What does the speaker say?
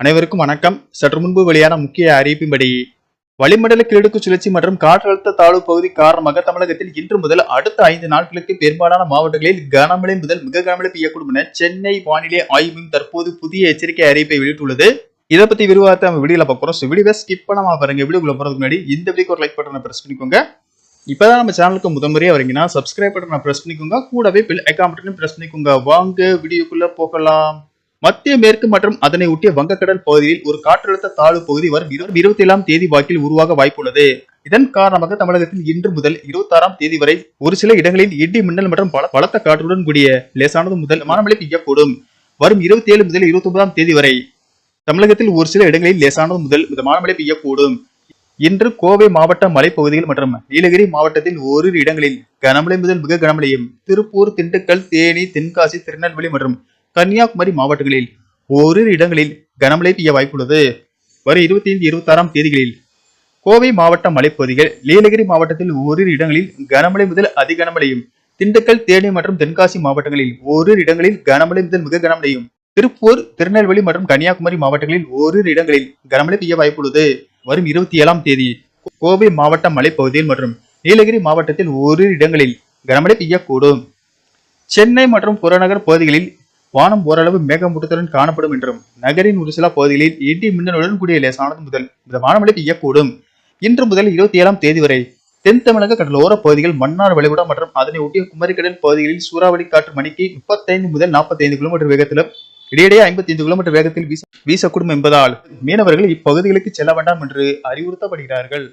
அனைவருக்கும் வணக்கம். சற்று முன்பு வெளியான முக்கிய அறிவிப்பின்படி வளிமண்டல கிழக்கு சுழற்சி மற்றும் காற்றழுத்த தாழ்வு பகுதி காரணமாக தமிழகத்தில் இன்று முதல் அடுத்த ஐந்து நாட்களுக்கு பெரும்பாலான மாவட்டங்களில் கனமழை முதல் மிக கனமழை பெய்யக்கூடும் என சென்னை வானிலை ஆய்வு மையம் தற்போது புதிய எச்சரிக்கை அறிவிப்பை வெளியிட்டுள்ளது. இதை பத்தி விரிவாக நம்ம வீடியோல பார்க்குறோம் ஸோ வீடியோவை ஸ்கிப் பண்ணாம பாருங்க. வீடியோக்குள்ள போறதுக்கு முன்னாடி இந்த வீடியோக்கு ஒரு லைக் பட்டனை பிரஸ் பண்ணிக்கோங்க. இப்பதான் நம்ம சேனலுக்கு முதன்முறையா வரீங்கன்னா சப்ஸ்கிரைப் பட்டனை பிரஸ் பண்ணிக்கோங்க. கூடவே பில் ஐக்கான் பட்டனையும் பிரஸ் பண்ணிக்கோங்க. வாங்க வீடியோக்குள்ள போகலாம். மத்திய மேற்கு மற்றும் அதனை ஒட்டிய வங்கக்கடல் பகுதியில் ஒரு காற்றழுத்த தாழ்வு பகுதி வரும். இருபத்தி ஏழாம் தேதி வாக்கில் உருவாக வாய்ப்புள்ளது. இதன் காரணமாக தமிழகத்தில் இன்று முதல் இருபத்தி ஆறாம் தேதி வரை ஒரு சில இடங்களில் இடி மின்னல் மற்றும் பல பலத்த காற்றுடன் கூடிய லேசானது முதல் மனமழை பெய்யக்கூடும் வரும் இருபத்தி ஏழு முதல் இருபத்தி ஒன்பதாம் தேதி வரை தமிழகத்தில் ஒரு சில இடங்களில் லேசானது முதல் மிதமான மழை பெய்யக்கூடும் இன்று கோவை மாவட்ட மலைப்பகுதிகள் மற்றும் நீலகிரி மாவட்டத்தில் ஓரிரு இடங்களில் கனமழை முதல் மிக கனமழையும். திருப்பூர் திண்டுக்கல் தேனி தென்காசி திருநெல்வேலி மற்றும் கன்னியாகுமரி மாவட்டங்களில் ஓரிரு இடங்களில் கனமழை பெய்ய வாய்ப்புள்ளது. வரும் இருபத்தி ஐந்து இருபத்தி ஆறாம் தேதிகளில் கோவை மாவட்ட மலைப்பகுதிகள் நீலகிரி மாவட்டத்தில் ஓரிரு இடங்களில் கனமழை முதல் அதி கனமழையும் திண்டுக்கல் தேனி மற்றும் தென்காசி மாவட்டங்களில் ஓரிரு இடங்களில் கனமழை முதல் மிக கனமழையும் திருப்பூர் திருநெல்வேலி மற்றும் கன்னியாகுமரி மாவட்டங்களில் ஓரிரு இடங்களில் கனமழை பெய்ய வாய்ப்புள்ளது. வரும் இருபத்தி ஏழாம் தேதி கோவை மாவட்ட மலைப்பகுதியில் மற்றும் நீலகிரி மாவட்டத்தில் ஓரிரு இடங்களில் கனமழை பெய்யக்கூடும். சென்னை மற்றும் புறநகர் பகுதிகளில் வானம் ஓரளவு மேகமூட்டத்துடன் காணப்படும் என்றும் நகரின் ஒரு சில பகுதிகளில் இடி மின்னலுடன் கூடிய லேசானது முதல் மிதமான மழை பெய்யக்கூடும் இன்று முதல் இருபத்தி ஏழாம் தேதி வரை தென் தமிழக கடலோர பகுதிகள் மன்னார் வளைகுடா மற்றும் அதனை ஒட்டிய குமரிக்கடல் பகுதிகளில் சூறாவளி காற்று மணிக்கு முப்பத்தைந்து முதல் நாற்பத்தைந்து கிலோமீட்டர் வேகத்திலும் இடையிடையே ஐம்பத்தி ஐந்து கிலோமீட்டர் வேகத்தில் வீச வீசக்கூடும் என்பதால் மீனவர்கள் இப்பகுதிகளுக்கு செல்ல வேண்டாம் என்று அறிவுறுத்தப்படுகிறார்கள்.